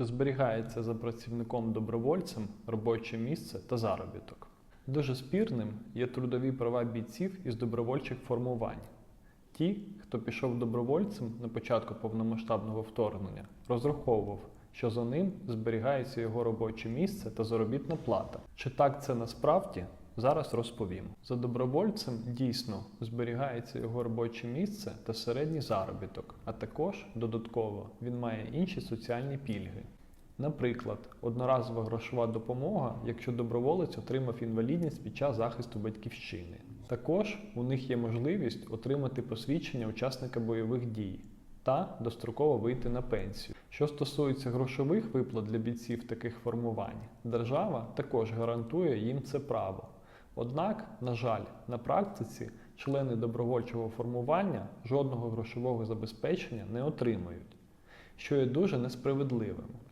Чи зберігається за працівником добровольцем робоче місце та заробіток? Дуже спірним є трудові права бійців із добровольчих формувань. Ті, хто пішов добровольцем на початку повномасштабного вторгнення, розраховував, що за ним зберігається його робоче місце та заробітна плата. Чи так це насправді? Зараз розповім. За добровольцем дійсно зберігається його робоче місце та середній заробіток, а також додатково він має інші соціальні пільги. Наприклад, одноразова грошова допомога, якщо доброволець отримав інвалідність під час захисту батьківщини. Також у них є можливість отримати посвідчення учасника бойових дій та достроково вийти на пенсію. Що стосується грошових виплат для бійців таких формувань, держава також гарантує їм це право. Однак, на жаль, на практиці члени добровольчого формування жодного грошового забезпечення не отримують, що є дуже несправедливим.